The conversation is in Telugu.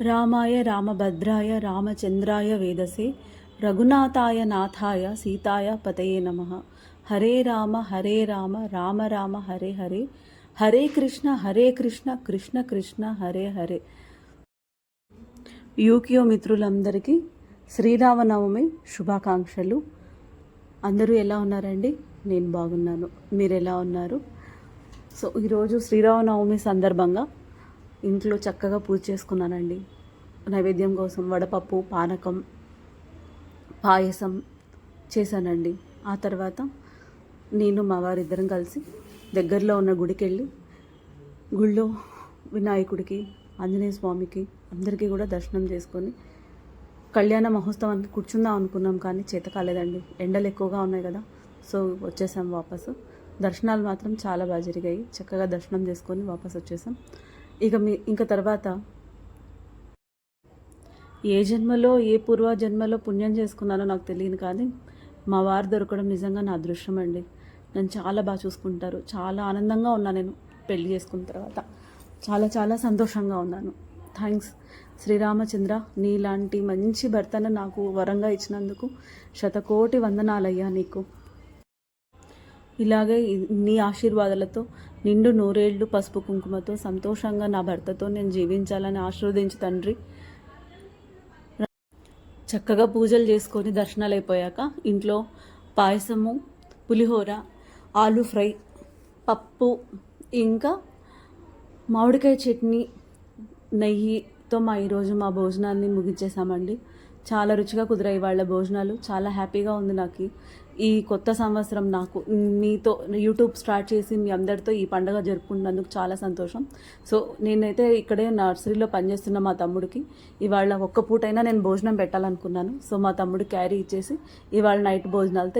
రామాయ రామభద్రాయ రామచంద్రాయ వేదసే రఘునాథాయ నాథాయ సీతాయ పతయే నమ. హరే రామ హరే రామ రామ రామ హరే హరే. హరే కృష్ణ హరే కృష్ణ కృష్ణ కృష్ణ హరే హరే. యూకియో మిత్రులందరికీ శ్రీరామనవమి శుభాకాంక్షలు. అందరూ ఎలా ఉన్నారండి? నేను బాగున్నాను. మీరు ఎలా ఉన్నారు? సో ఈరోజు శ్రీరామనవమి సందర్భంగా ఇంట్లో చక్కగా పూజ చేసుకున్నానండి. నైవేద్యం కోసం వడపప్పు పానకం పాయసం చేశానండి. ఆ తర్వాత నేను మా వారిద్దరం కలిసి దగ్గరలో ఉన్న గుడికి వెళ్ళి గుళ్ళో వినాయకుడికి ఆంజనేయ స్వామికి అందరికీ కూడా దర్శనం చేసుకొని కళ్యాణ మహోత్సవానికి కూర్చుందాం అనుకున్నాం కానీ చేత కాలేదండి. ఎండలు ఎక్కువగా ఉన్నాయి కదా సో వచ్చేసాం వాపసు. దర్శనాలు మాత్రం చాలా బాగా జరిగాయి. చక్కగా దర్శనం చేసుకొని వాపసు వచ్చేసాం ఇక మీ ఇంకా తర్వాత. ఏ జన్మలో ఏ పూర్వ జన్మలో పుణ్యం చేసుకున్నానో నాకు తెలియదు కానీ మా వారు దొరకడం నిజంగా నా అదృష్టం అండి. నన్ను చాలా బాగా చూసుకుంటారు. చాలా ఆనందంగా ఉన్నాను నేను పెళ్ళి చేసుకున్న తర్వాత. చాలా చాలా సంతోషంగా ఉన్నాను. థ్యాంక్స్. శ్రీరామచంద్ర నీలాంటి మంచి భర్తను నాకు వరంగా ఇచ్చినందుకు శతకోటి వందనాలయ్యా నీకు. ఇలాగే నీ ఆశీర్వాదాలతో నిండు నూరేళ్ళు పసుపు కుంకుమతో సంతోషంగా నా భర్తతో నేను జీవించాలని ఆశీర్వదించు తండ్రి. చక్కగా పూజలు చేసుకొని దర్శనాలు అయిపోయాక ఇంట్లో పాయసము పులిహోర ఆలు ఫ్రై పప్పు ఇంకా మామిడికాయ చట్నీ నెయ్యితో మా ఈరోజు మా భోజనాన్ని ముగించేసామండి చాలా రుచిగా కుదిరాయి వాళ్ళ భోజనాలు. చాలా హ్యాపీగా ఉంది నాకు. ఈ కొత్త సంవత్సరం నాకు మీతో యూట్యూబ్ స్టార్ట్ చేసి మీ అందరితో ఈ పండుగ జరుపుకున్నందుకు చాలా సంతోషం. సో నేనైతే ఇక్కడే నర్సరీలో పనిచేస్తున్న మా తమ్ముడికి. ఇవాళ ఒక్క పూటైనా నేను భోజనం పెట్టాలనుకున్నాను. సో మా తమ్ముడు క్యారీ ఇచ్చేసి ఇవాళ నైట్ భోజనాలతో